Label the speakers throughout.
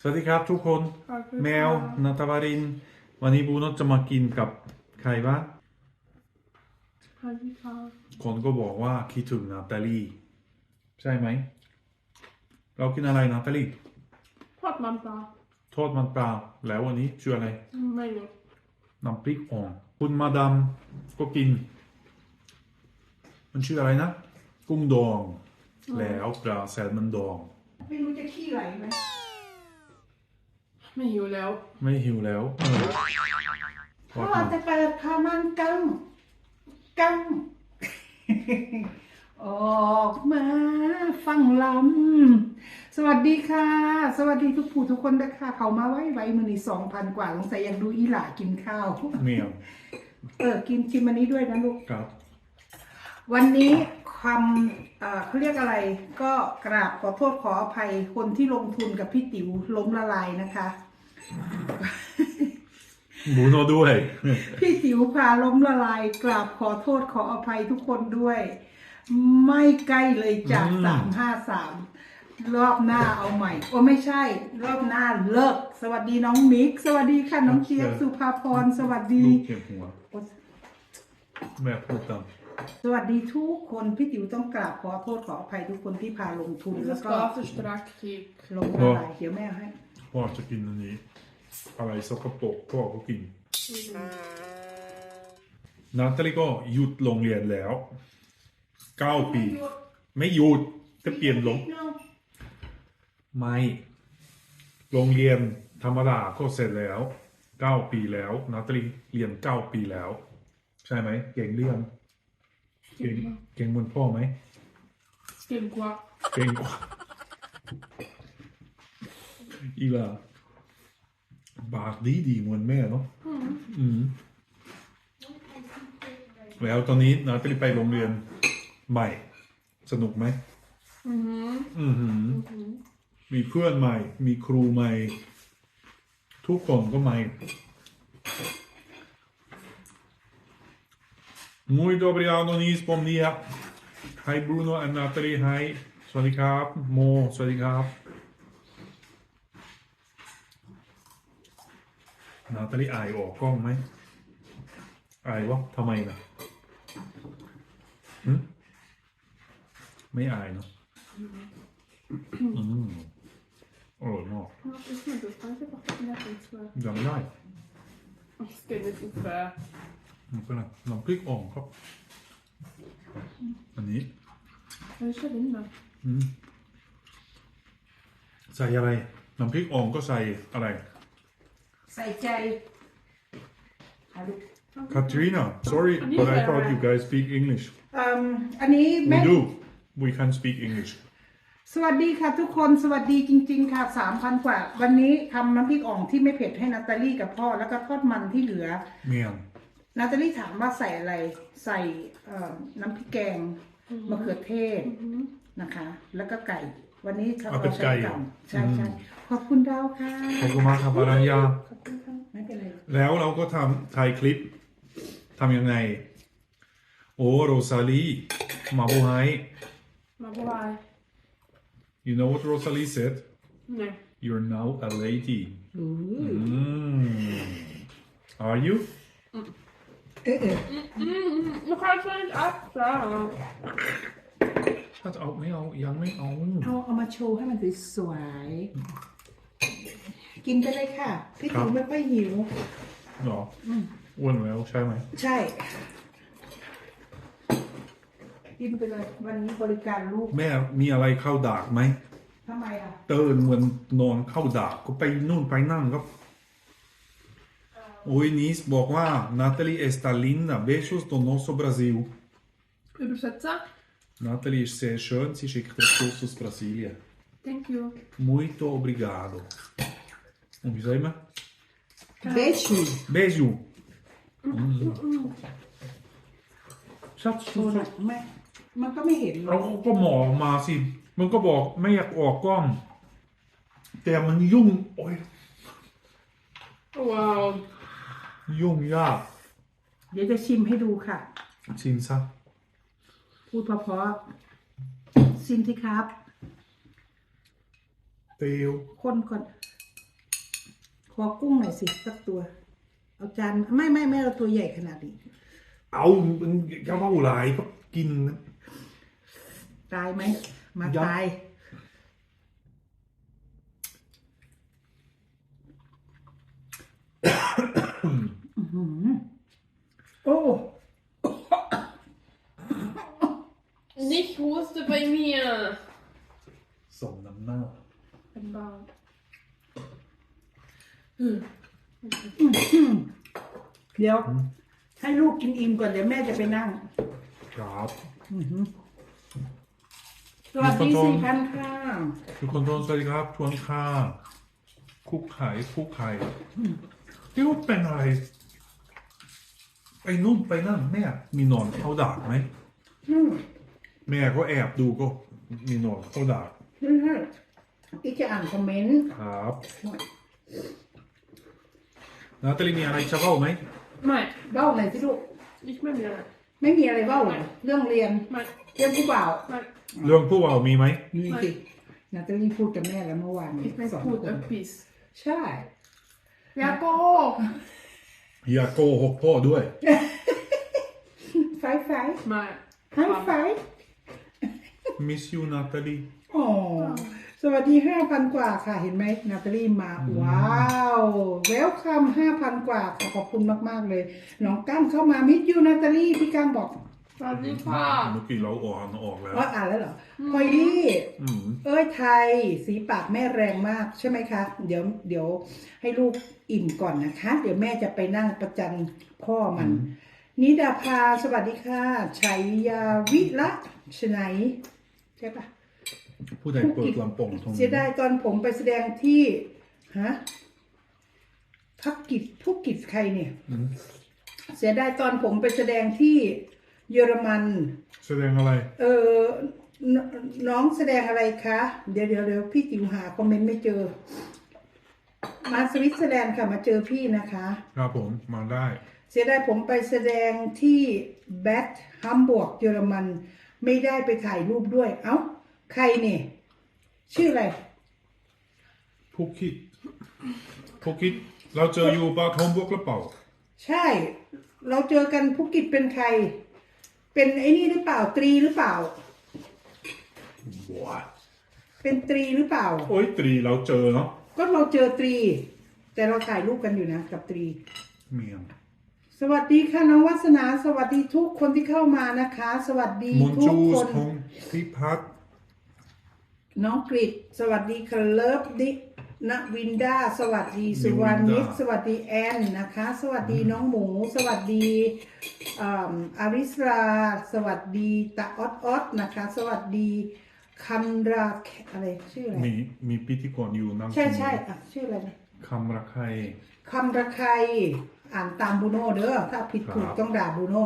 Speaker 1: สวัสดีครับทุกคนแมวนาตาบาริน วันนี้บูโนจะมากินกับใครบ้าง
Speaker 2: สวัสดีค่ะ
Speaker 1: คนก็บอกว่าคิดถึงนาตาลี ใช่ไหม เรากินอะไรนาตาลี
Speaker 2: ทอดมันปลา
Speaker 1: ทอดมันปลาแล้ววันนี้ชื่ออะไร
Speaker 2: ไม่รู้
Speaker 1: น้ำพริกอ่อนคุณมาดามก็กิน มันชื่ออะไรนะ กุ้งดอง แล้วปลาแซลมอนดอง
Speaker 3: ไม่รู้จะขี้ไหลไหม
Speaker 2: ไม่หิวแล้ว
Speaker 1: ไม่หิวแล้วเออพอ
Speaker 3: พ่อ
Speaker 1: กิน
Speaker 3: จะเปิดข้าวมันกังกัง ออกมาฟังลำสวัสดีค่ะ สวัสดีทุกผู้ทุกคนด้วยค่ะเขามาไว้ไว้มือนี่สองพันกว่าสงสัยยังดูอีหล่ากินข้าว
Speaker 1: เมียว
Speaker 3: เออกินชิมอันนี้ด้วยนะลูก
Speaker 1: ครับ
Speaker 3: วันนี้ความเอ่อเขาเรียกอะไร ก็กราบขอโทษขออภัยคนที่ลงทุนกับพี่ติ๋วล้มละลายนะคะ
Speaker 1: บูโนด้วย
Speaker 3: พี่ติ๋วพาล้มละลายกราบขอโทษขออภัยทุกคนด้วย ไม่ใกล้เลยจาก
Speaker 1: อืม
Speaker 3: สามห้าสามรอบหน้าเอาใหม่ โอ้ไม่ใช่ รอบหน้าเลิก สวัสดีน้องมิก สวัสดีค่ะน้องเจี๊ยบสุภาพรสวัสดี
Speaker 1: ลูกเก็บหัว แม่พูดตาม
Speaker 3: สวัสดีทุกคนพี่ติ๋วต้องกราบขอโทษขออภัยทุกคนที่พาลงทุน
Speaker 2: Det
Speaker 3: แล้ว
Speaker 2: ska
Speaker 3: ก็
Speaker 2: vara för strax typ.
Speaker 3: ลงละลายเดี๋ยวแม่เอาให้
Speaker 1: พ่อจะกินอันนี้ อะไรสกปรกพ่อก็กินนาตาลีก็หยุดโรงเรียนแล้วเก้าปี ไม่หยุดจะเปลี่ยนลงไม่โรงเรียนธรรมดาก็เสร็จแล้วเก้าปีแล้วนาตาลีเรียนเก้าปีแล้ว ใช่ไหมเก่งเรื่องเก่งเก่งเหมือนพ่อไหม
Speaker 2: Skriv quoi?
Speaker 1: เก่งกว่าอีล่ะ บากดีดีเหมือนแม่เนาะอืม แล้วตอนนี้นาตาลีไปโรงเรียนใหม่ สนุกไหม
Speaker 2: Mhm.
Speaker 1: อือหือมีเพื่อนใหม่ มีครูใหม่ ทุกคนก็ใหม่ Muito obrigado, Nis. Bom dia. Hi, Bruno and Natalie. Hi. สวัสดีครับ โม สวัสดีครับ นาตาลีอายออกกล้องไหมอายวะทำไมนะหึไม่อายเนาะอืมอร่อยมาก
Speaker 2: Ja, det är inte kanske bara för att jag tror.
Speaker 1: ยังไม่ได้
Speaker 2: Ska det inte
Speaker 1: มันเป็นอะไรน้ำพริกอ่องครับ อันนี้
Speaker 2: Jag kör in då.
Speaker 1: อืมใส่อะไรน้ำพริกอ่องก็ใส่อะไร
Speaker 3: ใส่ใจเอาลูก
Speaker 1: Katrina sorry but I thought you guys speak English
Speaker 3: อืมอันนี้
Speaker 1: we
Speaker 3: แม่
Speaker 1: do we can speak English
Speaker 3: สวัสดีค่ะทุกคนสวัสดีจริง ๆ ค่ะสามพันกว่า วันนี้ทำน้ำพริกอ่องที่ไม่เผ็ดให้นาตาลี่กับพ่อแล้วก็ทอดมันที่เหลือ
Speaker 1: เมียน
Speaker 3: นาตาลี่ถามว่าใส่อะไร ใส่เอ่อน้ำพริกแกงมะเขือเทศนะคะ แล้วก็ไก่ วันนี้เขา
Speaker 1: เอาเป็นไก่เหรอ
Speaker 3: ใช่ใช่ขอบคุณดาวค่ะ
Speaker 1: ขอบคุณมากครับปารัญญา
Speaker 3: ไม่เป็นไร
Speaker 1: แล้วเราก็ทำถ่ายคลิปทำยังไง โอ้โรซาลีมาโบไฮ
Speaker 2: Men vad
Speaker 1: you know what Rosalie said
Speaker 2: Nej.
Speaker 1: you're now a lady Mm. Are you?
Speaker 3: เออเออ
Speaker 2: Mm, nu kanske inte äta.
Speaker 1: ถ้าจะเอาไม่เอายังไม่เอา
Speaker 3: เอาเอามาโชว์ให้มันสวยๆกินไปเลยค่ะ พี่
Speaker 1: ครั
Speaker 3: ติ๋
Speaker 1: บ
Speaker 3: วไม่ค่อยหิว
Speaker 1: หรออ้วนแล้วใช่ไหม
Speaker 3: ใช่ กินไปเลย วันนี้บริการลูก
Speaker 1: แม่มีอะไรเข้าดากไหม
Speaker 3: ทำไมอะ
Speaker 1: เตือนเหมือนนอนเข้าดากก็ไปนู่นไปนั่นครับโอ้ยนิสบอกว่า Natalie está linda beijos do nosso Brasil
Speaker 2: Översätta.
Speaker 1: Natalie ist sehr schön sie schickt das Kuss aus Brasilien
Speaker 2: Thank you.
Speaker 1: muito obrigado und wie sagen wir
Speaker 3: เบชู
Speaker 1: beijo Schatz
Speaker 3: โชว์หน่อยไม่มันก็ไม่เห็นหร
Speaker 1: เรา
Speaker 3: อก
Speaker 1: ก็หมอออกมาสิ มันก็บอกไม่อยากออกกล้อง แต่มันยุ่ง โอ้ย
Speaker 2: Wow.
Speaker 1: ยุ่งยาก
Speaker 3: เดี๋ยวจะชิมให้ดูค่ะ
Speaker 1: ชิมซะ
Speaker 3: พูดเพราะๆชิมสิครับ
Speaker 1: เตียว
Speaker 3: คนก่อนอกุ้งหน่อยสิสักตัว เอาจานไม่ไม่ไม่เอาตัวใหญ่ขนาดนี้
Speaker 1: เอามันจะว่าหลายก็กินนะ
Speaker 3: ตายไหม มา
Speaker 1: ยับ
Speaker 3: ตาย อื้อหือโอ้
Speaker 2: Nicht Huste bei mir.
Speaker 1: สมน้ำหน้า
Speaker 2: Ein Bart.
Speaker 3: เดี๋ยวให้ลูกกินอิ่มก่อนเดี๋ยวแม่จะไปนั่ง
Speaker 1: ครับ
Speaker 3: อื้อหือสวัสดี
Speaker 1: มีคนโทร
Speaker 3: สี่พันค่ะ
Speaker 1: ทุกคนทุกคนสวัสดีครับทวนค่าคุกไข่คุกไข่ที่รู้เป็นอะไรไปนู่นไปนั่นแม่มีหนอนเข้าดากไหม
Speaker 3: อืม
Speaker 1: แม่ก็แอบดูก็มีหนอนเข้าดาก
Speaker 3: นี่ฮะอีกจะอ่านคอมเมนต์
Speaker 1: ครับนาตาลีมีอะไรจะเล่าไหม
Speaker 2: Nein,
Speaker 3: เบ้าหน่อยสิลูก
Speaker 2: nicht mehr mir.
Speaker 3: ไม่มีอะไรเบ้าเหรอเรื่องเรียน
Speaker 2: Nein,
Speaker 3: เรื่องผู้บ่าว
Speaker 2: nein.
Speaker 1: เรื่องผู้ว่ามีไหม
Speaker 3: มีสินาตาลีพูดกับแม่แล้วเมื่อวานนี้
Speaker 2: Ich weiß
Speaker 3: สอน
Speaker 2: gut,
Speaker 3: คน
Speaker 2: etwas.
Speaker 3: ใช่
Speaker 2: Jakob!
Speaker 1: อย่าโกหกพ่อด้วย
Speaker 3: ไฟไฟ
Speaker 2: Nein.
Speaker 3: ไฟไฟ
Speaker 1: miss you นาตาลี
Speaker 3: อ๋อ สวัสดีห้าพันกว่าค่ะ เห็นไหมนาตาลีมา ว้าวเวลคัมห้าพันกว่าค่ะขอบคุณมาก ๆ เลย น้องกั้งเข้ามามิดยูนาตาลีพี่กั้งบอก
Speaker 2: Radika!
Speaker 1: เมื่อกี้เราอ่านออกแล้ว
Speaker 3: ว่าอ่านแล้วเหรอพลอยลี่
Speaker 1: อืม
Speaker 3: เอ้ยไทย สีปากแม่แรงมากใช่ไหมคะ เดี๋ยวเดี๋ยวให้ลูกอิ่มก่อนนะคะ เดี๋ยวแม่จะไปนั่งประจันพ่อมัน นิดาภาสวัสดีค่ะชัยยาวิระชไนย ใช่ปะ
Speaker 1: ผู้ใดเปิดลำโพงตรงนี้
Speaker 3: เสียดายตอนผมไปแสดงที่ฮะพักกิจผู้กิจใครเนี่ย
Speaker 1: อืม
Speaker 3: เสียดายตอนผมไปแสดงที่เยอรมัน
Speaker 1: แสดงอะไร
Speaker 3: เออนน้องแสดงอะไรคะ เดี๋ยวเดี๋ยวเดี๋ยวพี่จิ๋วหาคอมเมนต์ไม่เจอ มาสวิตเซอร์แลนด์ค่ะมาเจอพี่นะคะ
Speaker 1: ครับผมมาได้
Speaker 3: เสียดายผมไปแสดงที่แบทฮัมบวร์กเยอรมัน ไม่ได้ไปถ่ายรูปด้วย เอ้า ใครเนี่ย ชื่ออะไร
Speaker 1: ผู้คิดผู้คิดเราเจออยู่บ้านทอมบวกหรือเปล่า
Speaker 3: ใช่ เราเจอกันภูกิจเป็นใคร เป็นไอ้นี่หรือเปล่าตรีหรือเปล่า
Speaker 1: ว้า
Speaker 3: เป็นตรีหรือเปล่า
Speaker 1: โอ้ยตรีเราเจอเนาะ
Speaker 3: ก็เราเจอตรี แต่เราถ่ายรูปกันอยู่นะกับตรี
Speaker 1: เมียง
Speaker 3: สวัสดีค่ะน้องวัสนาสวัสดีทุกคนที่เข้ามานะคะ สวัสดี
Speaker 1: มอน
Speaker 3: ทุ
Speaker 1: จู
Speaker 3: กค
Speaker 1: ส
Speaker 3: น
Speaker 1: พงพิพัฒน์
Speaker 3: น้องกริดสวัสดีค่ะเลิฟดินวินดา สวัสดีสุวรรณนิกสวัสดีแอนนะคะ สวัสดีน้องหมู สวัสดีอ่าอาริสรา สวัสดีตาออดออดนะคะ สวัสดีคันราอะไรชื่ออะไร
Speaker 1: มีมีพิธีกรอยู่นั่ง
Speaker 3: ใช่ใช่อะชื่ออะไรนะ
Speaker 1: คำระใคร
Speaker 3: คำระไคร อ่านตามบูโน่เด้อถ้าผิดถูก
Speaker 1: ครับ
Speaker 3: ต้องด่าบูโน่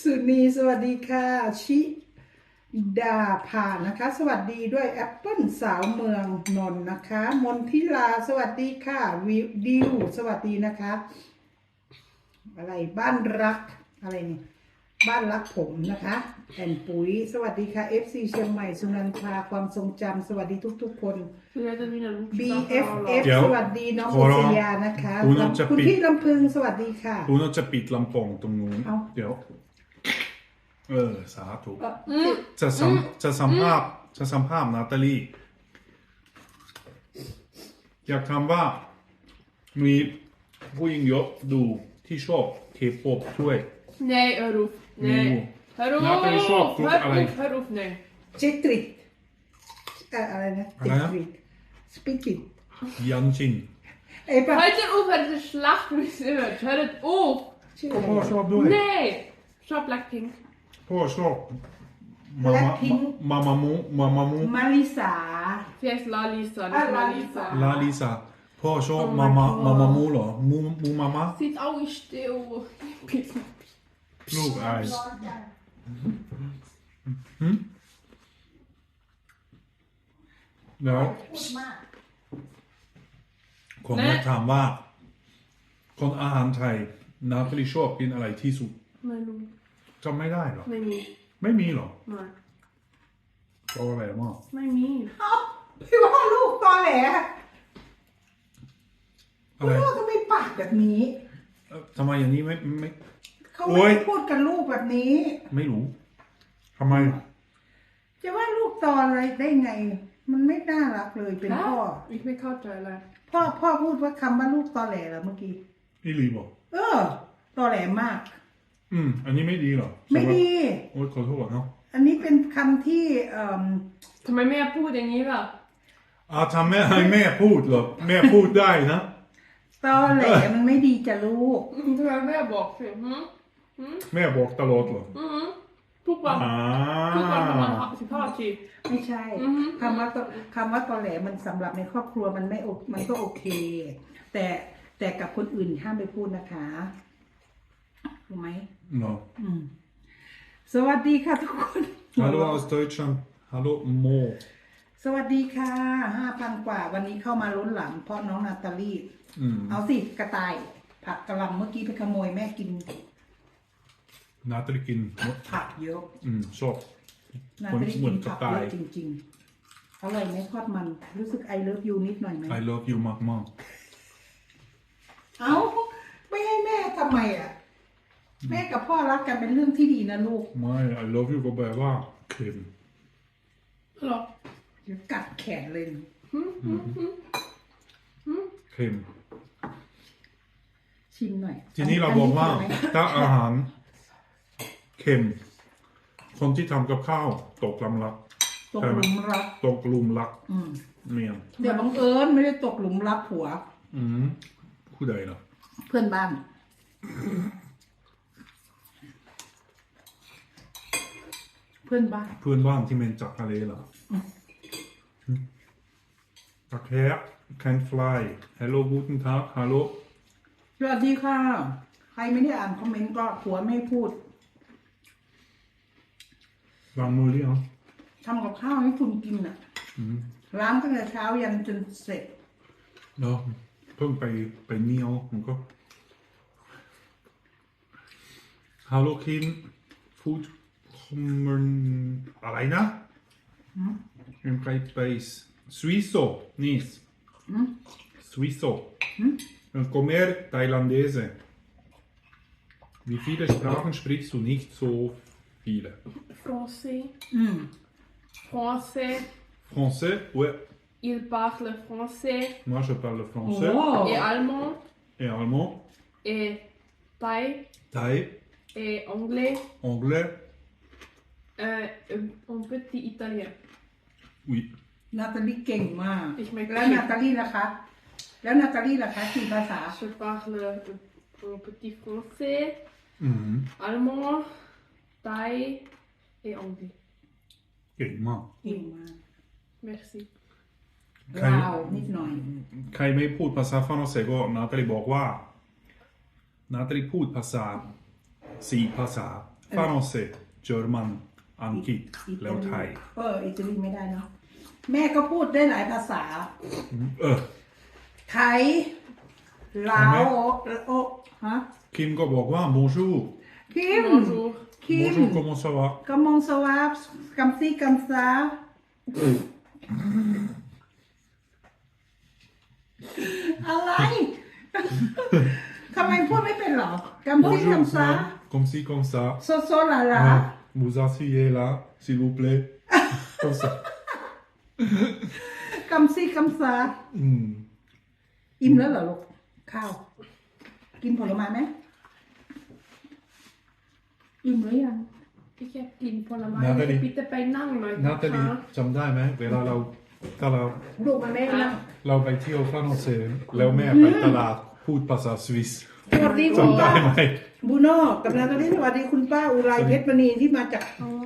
Speaker 3: สุนีสวัสดีค่ะ ชิดาพานะคะ สวัสดีด้วยแอปเปิลสาวเมืองนนท์นะคะ มนทิลาสวัสดีค่ะวิวดิวสวัสดีนะคะ อะไรบ้านรักอะไรนี่ บ้านรักผมนะคะแอนปุ๋ย สวัสดีค่ะ FC เชียงใหม่สุนันทาความทรงจำสวัสดีทุก ๆ คน
Speaker 2: Wir werden wieder
Speaker 3: BFF
Speaker 1: เดี๋ยว
Speaker 3: สวัสดีน้อง
Speaker 1: ข
Speaker 3: อุ
Speaker 1: อร้
Speaker 3: ส
Speaker 1: อง
Speaker 3: ยานะคะ
Speaker 1: คุณจะ
Speaker 3: คุณ
Speaker 1: ปิด
Speaker 3: พี่ลำพึงสวัสดีค่ะ
Speaker 1: คุณน่าจะปิดลำโพงตรงนู้น
Speaker 3: เอ้า
Speaker 1: เดี๋ยว เออ สาธุ
Speaker 3: เอ่อ
Speaker 2: Mm.
Speaker 1: จะสัมจะสัมภาษณ์จะสัมภาษณ์นาตาลีอยากถามว่า มีผู้หญิงเยอะดูที่ชอบเคป๊อปด้วย
Speaker 2: Nein, hör auf. Nein. Hör auf.
Speaker 1: Nein, Nathalie Schwab, guck,
Speaker 2: hör
Speaker 1: allein.
Speaker 2: auf, hör auf,
Speaker 3: nein.
Speaker 1: Zittrit. Äh, äh ah,
Speaker 3: alleine. Zittrit. Spittit. Janjin. Eben.
Speaker 2: Hört auf, hört auf, Schlacht, wie es hört. Hört auf.
Speaker 1: Komm, Schwab, du
Speaker 2: Nein. Schwab, Blackpink.
Speaker 1: Komm,
Speaker 3: Schwab. Mama, Mama. Mama. Malisa.
Speaker 2: Sie heißt Lalisa, nicht
Speaker 3: ah,
Speaker 2: Malisa.
Speaker 1: Lalisa. Porsche,
Speaker 3: oh
Speaker 1: Mama, Mama Mama, Mama, Mama.
Speaker 2: Sieht auch still.
Speaker 1: ลูกไอซ์แล้วผมอยากถามว่า คนอาหารไทยนาตาลีชอบกินอะไรที่สุด
Speaker 2: Manu.
Speaker 1: จำไม่ได้เหรอ
Speaker 2: ไม่มี
Speaker 1: ไม่มีเหรอ
Speaker 2: Nein.
Speaker 1: เพราะอะไรมาก
Speaker 2: ไม่มี
Speaker 3: เอ้าพี่ว่าลูกตอแหล
Speaker 1: อะไร
Speaker 3: พ่อทำไมปากแบบนี้
Speaker 1: เอ่อทำไมอย่างนี้ไม่ไม่
Speaker 3: เขา
Speaker 1: โอ๊
Speaker 3: ไม่
Speaker 1: ย
Speaker 3: ได้พูดกับลูกแบบนี้
Speaker 1: ไม่รู้ทำไม
Speaker 3: จะว่าลูกตอนอะไรได้ไง มันไม่น่ารักเลยเป็นพ่อ
Speaker 2: Ich bin Kautscheiler.
Speaker 3: พ่อพ่อพูดว่าคำว่าลูกตอแหลเหรอเมื่อกี้
Speaker 1: นี่รีบอก
Speaker 3: เออ ตอแหลมาก
Speaker 1: อืม อันนี้ไม่ดีเหรอ
Speaker 3: ไม่ดี
Speaker 1: โอ้ยขอโทษเนาะ
Speaker 3: อันนี้เป็นคำที่เอ่อ
Speaker 2: ทำไมแม่พูดอย่างนี้ล่ะ
Speaker 1: อาทำแม่ให้แม่พูดเหรอ แม่พูดได้นะ
Speaker 3: ตอแหลมันไม่ดีจะลูก
Speaker 2: อืมทำไมแม่บอกสิหืม หืม
Speaker 1: แม่บอกตลอดเหรอ
Speaker 2: อืมทุกวัน
Speaker 1: อ่า
Speaker 2: ทุกวันประมาณสิบห้าที
Speaker 3: ไม่ใช่
Speaker 2: อือฮึ
Speaker 3: คำว่าตคำว่าตอแหลมันสำหรับในครอบครัวมันไม่โอมันก็โอเค แต่แต่กับคนอื่นห้ามไปพูดนะคะรู้ไหม
Speaker 1: เนาะ
Speaker 3: อืม สวัสดีค่ะทุกคน
Speaker 1: Hallo aus Deutschland Hallo Mo
Speaker 3: สวัสดีค่ะห้าพันกว่า วันนี้เข้ามาล้นหลัง เพราะน้องนาตาลี
Speaker 1: อืม
Speaker 3: เอาสิกระต่าย ผักกระหลำเมื่อกี้ไปขโมยแม่กิน
Speaker 1: นาตาลิกิน
Speaker 3: ผักเยอะ
Speaker 1: อืมชอบ
Speaker 3: นา
Speaker 1: คน
Speaker 3: ตาลี
Speaker 1: เหมื
Speaker 3: กิ
Speaker 1: อน
Speaker 3: น
Speaker 1: กระ
Speaker 3: ผัก
Speaker 1: ต่า
Speaker 3: เย
Speaker 1: ย
Speaker 3: อะจริงๆ อร่อยไหมทอดมัน รู้สึกไอเลิฟยูนิดหน่อยไหม
Speaker 1: I love you มากมาก
Speaker 3: เอาไม่ให้แม่ทำไมอะ แม่กับพ่อรักกันเป็นเรื่องที่ดีนะลูก
Speaker 1: ๆไม่ I love you ก็แปลว่าเค็ม
Speaker 2: หรอ
Speaker 3: เดี๋ยวกัดแขนเลย
Speaker 1: เค็ม
Speaker 3: ชิมหน่อย
Speaker 1: ทีนี้เราบอกว่า
Speaker 3: นนี้เค็มไหม
Speaker 1: ถ้าอาหาร เค็ม คนที่ทำกับข้าว ตกลำลัก
Speaker 3: ตกหลุมรัก
Speaker 1: ตกหลุมรัก
Speaker 3: อืม
Speaker 1: เมียน
Speaker 3: เดี๋ยวบังเอิญไม่ได้ตกหลุมรักผัว
Speaker 1: อืมผู้ใดล่ะ
Speaker 3: เพื่อนบ้าน เพื่อนบ้าน
Speaker 1: เพื่อนบ้านที่เมนจากทะเลล่ะตะแคร์ can fly hello guten tag hallo
Speaker 3: สวัสดีค่ะ ใครไม่ได้อ่านคอมเมนต์ก็ผัวไม่ให้พูด
Speaker 1: วางมือหรือยัง
Speaker 3: ทำกับข้าวให้คุณกินอ่ะ
Speaker 1: อืม
Speaker 3: ล้างตั้งแต่เช้ายันจนเสร็จ
Speaker 1: เนาะเพิ่งไปไปเนียวมันก็ Hallo Kind Food Common อะไรนะ In great base Suizo Nice Suizo Und comer Thailandese Wie viele Sprachen sprichst du nicht so viele
Speaker 2: Français
Speaker 3: อืม
Speaker 2: Français
Speaker 1: Français Ouais
Speaker 2: il parle français
Speaker 1: Moi je parle
Speaker 3: โอ้
Speaker 1: français
Speaker 2: et allemand
Speaker 1: et allemand
Speaker 2: et thaï
Speaker 1: Thai
Speaker 2: et anglais
Speaker 1: Anglais
Speaker 2: euh, un petit italien.
Speaker 1: Oui
Speaker 3: นาตาลีเก่งมาก
Speaker 2: Ich m'excuse.
Speaker 3: แล้วนาตาลีล่ะคะ แล้วนาตาลีล่ะคะกี่ภาษา
Speaker 2: Je parle un petit français,
Speaker 1: Mhm.
Speaker 2: allemand, thaï et anglais.
Speaker 1: เก่งมาก
Speaker 3: เก่งมาก
Speaker 2: Merci.
Speaker 1: ใคร
Speaker 3: ลาวนิดหน่อย
Speaker 1: ใครไม่พูดภาษาฝรั่งเศสก็นาตาลีบอกว่า นาตาลีพูดภาษาสี่ภาษาฝรั่งเศสเยอรมันอังกฤษแล้วไทย
Speaker 3: เอออิตาลีไม่ได้เนาะแม่ก็พูดได้หลายภาษา
Speaker 1: เออ
Speaker 3: ไทย ลาว โอฮะ
Speaker 1: คิมก็บอกว่า bonjour
Speaker 3: คิม
Speaker 2: Bonjour.
Speaker 3: คิม
Speaker 1: bonjour comment ça va
Speaker 3: กำมงสวาบกัมซีกัมซาอะไร ทำไมพูดไม่เป็นหรอกัมซีกัม
Speaker 1: bonjour
Speaker 3: ซา
Speaker 1: comme ci comme ça
Speaker 3: โซโซลาลา
Speaker 1: Ah, vous asseyez là s'il vous plaît comme ça
Speaker 3: กัมซีกัมซา
Speaker 1: อืม
Speaker 3: อิ่มแล้วเหรอลูก ข้าว กินผลไม้ไหม อิ่มหรือยัง
Speaker 2: Ich heb Kind von der
Speaker 1: Nathalie.
Speaker 2: Meine. Bitte bei Nang, Leute.
Speaker 1: นาตาลีจำได้ไหมเวลาเราถ้าเรา
Speaker 3: ลูกมันไม่นะ
Speaker 1: เราไปเที่ยวฝรั่งเศสแล้วแม่ไปตลาดพูดภาษาสวิส
Speaker 3: สวัสดีคุณ
Speaker 1: จำได้
Speaker 3: ป้า
Speaker 1: ไหม
Speaker 3: บูโน่กับนาตาลีสวัสดีคุณป้าอุไรเพชรมณีที่มาจาก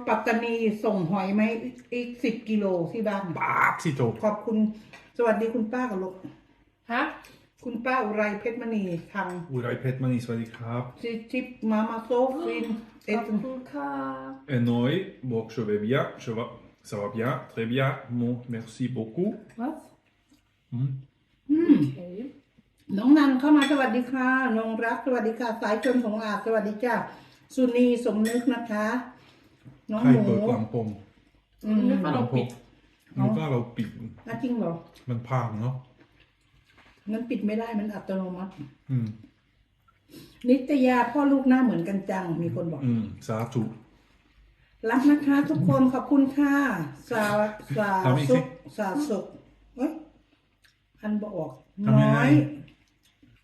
Speaker 3: ปัตตานีส่งหอยไหมอีกสิบกิโลที่บ้าน
Speaker 1: ปากสิโต
Speaker 3: ขอบคุณสวัสดีคุณป้ากับลูก
Speaker 2: Hä?
Speaker 3: คุณป้าอุไรเพชรมณีทาง
Speaker 1: อุไรเพชรมณีสวัสดีครับ
Speaker 3: ซิทิปมามาโซฟินเอ็ด
Speaker 2: Kapunka.
Speaker 1: Et Noé, bon, je vais bien, je vais, ça va bien, très bien, bon, merci beaucoup.
Speaker 2: Was?
Speaker 1: Hmm.
Speaker 2: Okay.
Speaker 3: น้องนันเข้ามาสวัสดีค่ะนงรักสวัสดีค่ะ สายชนของอาสวัสดีจ้าสุนีสมนึกนะคะ น้อง
Speaker 1: ใคร
Speaker 3: หมู
Speaker 1: เปิดลำโพง
Speaker 3: อืม
Speaker 2: Nu får de
Speaker 1: L ำโพง
Speaker 2: pitt.
Speaker 1: มันก็เราปิด
Speaker 3: อะจริงเหรอ
Speaker 1: มันพังเนาะ
Speaker 3: งั้นปิดไม่ได้มันอัตโนมัติ
Speaker 1: อืม
Speaker 3: นิตยาพ่อลูกหน้าเหมือนกันจัง มีคนบอก
Speaker 1: อืม สาธุ
Speaker 3: รักนะคะ ทุกคนขอบคุณค่ะสาสา
Speaker 1: ทำอีกสิ
Speaker 3: สุขสาสุขเอ้ยอันบอก
Speaker 1: ทำยั
Speaker 3: น้
Speaker 1: งไง
Speaker 3: อย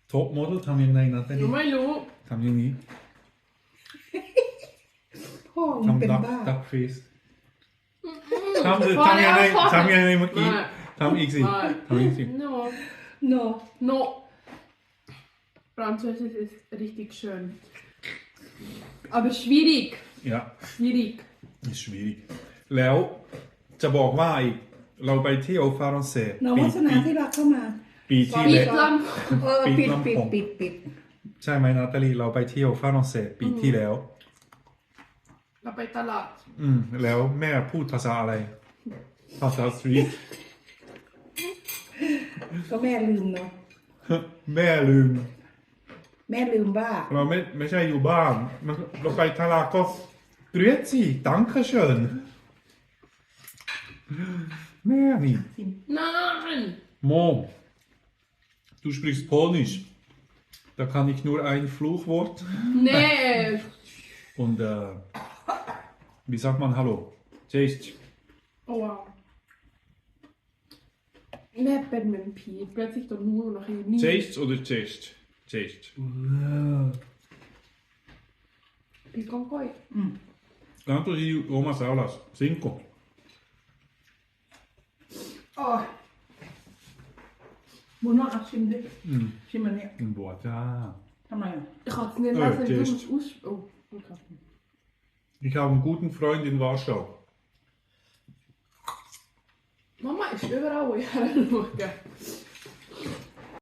Speaker 1: โทบโมดทำยังไงนะแต่
Speaker 2: หนู
Speaker 1: นี่
Speaker 2: ไม่รู้
Speaker 1: ทำอย่างนี้
Speaker 3: พ่อมันเป็น
Speaker 1: ทำดัก
Speaker 3: บ้า
Speaker 1: ดักฟีสทำทำยังไงทำยังไงเมื่อกี้
Speaker 2: ไม่
Speaker 1: ทำอีกสิ
Speaker 2: ไม่
Speaker 1: ทำอีกสิ
Speaker 2: No.
Speaker 3: No
Speaker 2: No. Französisch ist richtig schön. Aber schwierig.
Speaker 1: เนี่ย
Speaker 2: Schwierig.
Speaker 1: is schwierig แล้วจะบอกว่าอีกเราไปเที่ยวฝรั่งเศส
Speaker 3: น้อง
Speaker 1: ปี
Speaker 3: วัฒนา
Speaker 1: ปี
Speaker 3: ที่รักเข้ามา
Speaker 1: ปีที่แล้ว
Speaker 2: Islam.
Speaker 3: เออ
Speaker 1: ปิ
Speaker 3: ปิ
Speaker 1: ด
Speaker 3: ด
Speaker 1: ลำ
Speaker 3: ปิด
Speaker 1: โพง
Speaker 3: ปิดปิด
Speaker 1: ใช่ไหมนาตาลีเราไปเที่ยวฝรั่งเศสปีที่แล้ว
Speaker 2: เราไปตลาด
Speaker 1: อืม แล้วแม่พูดภาษาอะไร ภาษาสวีท
Speaker 3: ก็แม่ลืมเนาะ
Speaker 1: แม่ลืม
Speaker 3: แม่ลืมว่า
Speaker 1: เราไม่ไม่ใช่อยู่บ้านมันเราไปตลาดก็เกรียดสิตังค์เชิญแม่นี่
Speaker 2: Nein!
Speaker 1: Mom, du sprichst Polnisch. Da kann ich nur ein Fluchwort
Speaker 2: Nee!
Speaker 1: und äh, wie sagt man Hallo? Cześć.
Speaker 2: Oh wow. แม่เป็นเหมือนผีเปลี่ยนสิตัวนู้นนะคะนี่
Speaker 1: Cześć oder Cześć? Cześć.
Speaker 2: ผีก้องก้อย
Speaker 1: Canto di Omas Aulas. Cinco.
Speaker 3: อ๋อบุญนอกอักชิมดิชิมอันเนี้ย
Speaker 1: Boah, da.
Speaker 3: ทำไมอะ
Speaker 2: Ich hatte es nicht
Speaker 1: Oh,
Speaker 2: lassen,
Speaker 1: das
Speaker 2: du
Speaker 1: ist-
Speaker 2: musst aus... Oh, okay.
Speaker 1: Ich habe einen guten Freund in Warschau.
Speaker 2: kanskje du bør ha henne her eller noe.